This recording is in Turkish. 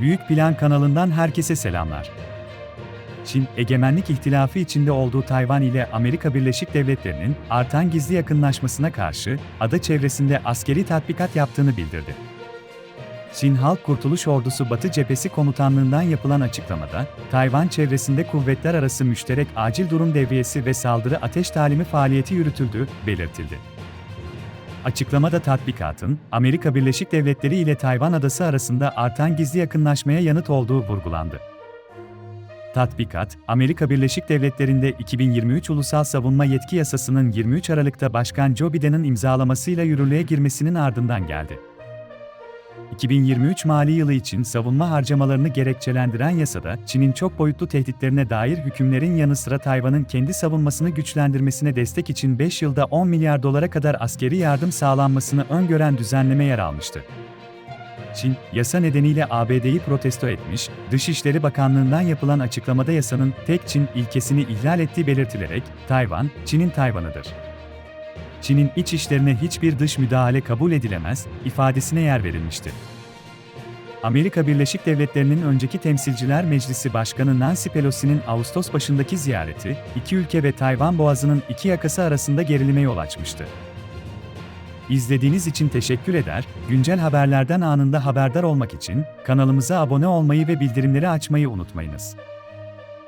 Büyük Plan kanalından herkese selamlar. Çin, egemenlik ihtilafı içinde olduğu Tayvan ile Amerika Birleşik Devletleri'nin artan gizli yakınlaşmasına karşı ada çevresinde askeri tatbikat yaptığını bildirdi. Çin Halk Kurtuluş Ordusu Batı Cephesi Komutanlığından yapılan açıklamada, Tayvan çevresinde kuvvetler arası müşterek acil durum devriyesi ve saldırı ateş talimi faaliyeti yürütüldüğü belirtildi. Açıklamada tatbikatın, Amerika Birleşik Devletleri ile Tayvan adası arasında artan gizli yakınlaşmaya yanıt olduğu vurgulandı. Tatbikat, Amerika Birleşik Devletleri'nde 2023 Ulusal Savunma Yetki Yasası'nın 23 Aralık'ta Başkan Joe Biden'ın imzalamasıyla yürürlüğe girmesinin ardından geldi. 2023 mali yılı için savunma harcamalarını gerekçelendiren yasada, Çin'in çok boyutlu tehditlerine dair hükümlerin yanı sıra Tayvan'ın kendi savunmasını güçlendirmesine destek için 5 yılda 10 milyar dolara kadar askeri yardım sağlanmasını öngören düzenleme yer almıştı. Çin, yasa nedeniyle ABD'yi protesto etmiş, Dışişleri Bakanlığı'ndan yapılan açıklamada yasanın tek Çin ilkesini ihlal ettiği belirtilerek, Tayvan, Çin'in Tayvan'ıdır. Çin'in iç işlerine hiçbir dış müdahale kabul edilemez, ifadesine yer verilmişti. Amerika Birleşik Devletleri'nin önceki Temsilciler Meclisi Başkanı Nancy Pelosi'nin Ağustos başındaki ziyareti, iki ülke ve Tayvan Boğazı'nın iki yakası arasında gerilime yol açmıştı. İzlediğiniz için teşekkür eder, güncel haberlerden anında haberdar olmak için kanalımıza abone olmayı ve bildirimleri açmayı unutmayınız.